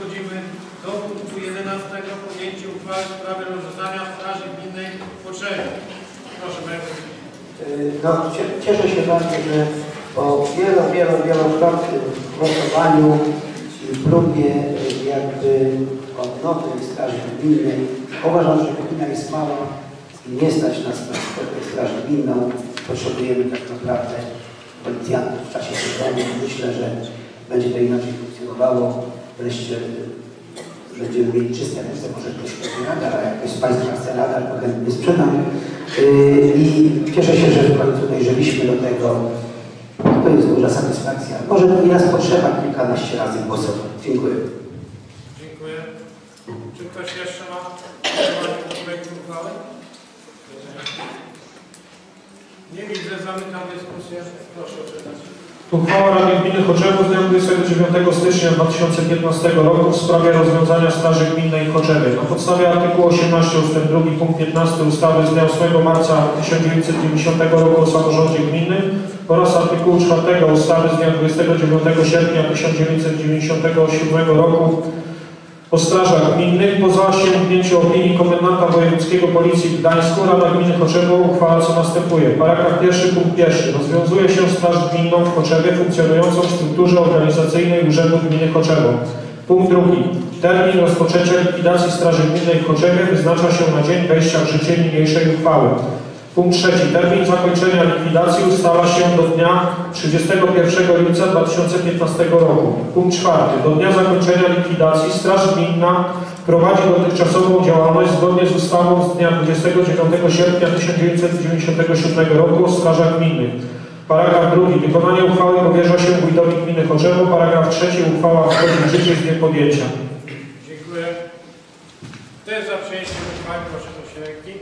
przechodzimy do punktu 11. Podjęcie uchwały w sprawie rozwiązania Straży Gminnej w Potrzebie. Proszę Prezydencie. Y, No, cie- cieszę się bardzo, że po wielo, wielo, wielokrotnym głosowaniu i próbie y, jakby odnowy Straży Gminnej, uważam, że gmina jest mała i nie stać nas na Straż Gminną. Potrzebujemy tak naprawdę policjantów w czasie sezonu. Myślę, że będzie to inaczej funkcjonowało. Wreszcie y, będziemy mieli czyste ręce, może ktoś radar, a jak ktoś z Państwa chce radar, to chętnie sprzedam. Yy, I cieszę się, że w końcu dojrzeliśmy do tego. To jest duża satysfakcja. Może nieraz potrzeba kilkanaście razy głosować. Dziękuję. Dziękuję. Czy ktoś jeszcze ma projektu uchwały? Nie widzę, zamykam dyskusję. Proszę o. Uchwała Rady Gminy Choczewo z dnia 29 stycznia 2015 roku w sprawie rozwiązania Straży Gminnej w Choczewie. Na podstawie artykułu 18 ust. 2 punkt 15 ustawy z dnia 8 marca 1990 roku o samorządzie gminnym oraz artykułu 4 ustawy z dnia 29 sierpnia 1997 roku o strażach gminnych po zasięgnięciu opinii komendanta wojewódzkiego Policji w Gdańsku Rada Gminy Choczewo uchwala co następuje. Paragraf pierwszy punkt pierwszy. Rozwiązuje się straż gminną w Choczewie funkcjonującą w strukturze organizacyjnej Urzędu Gminy Choczewo. Punkt drugi. Termin rozpoczęcia likwidacji Straży Gminnej w Choczewie wyznacza się na dzień wejścia w życie niniejszej uchwały. Punkt trzeci. Termin zakończenia likwidacji ustala się do dnia 31 lipca 2015 roku. Punkt czwarty. Do dnia zakończenia likwidacji Straż Gminna prowadzi dotychczasową działalność zgodnie z ustawą z dnia 29 sierpnia 1997 roku o strażach gminnych. Paragraf drugi. Wykonanie uchwały powierza się wójtowi gminy Choczewo. Paragraf trzeci. Uchwała wchodzi w życie z dniem podjęcia. Dziękuję. Kto jest za przyjęciem uchwały? Proszę do ręki.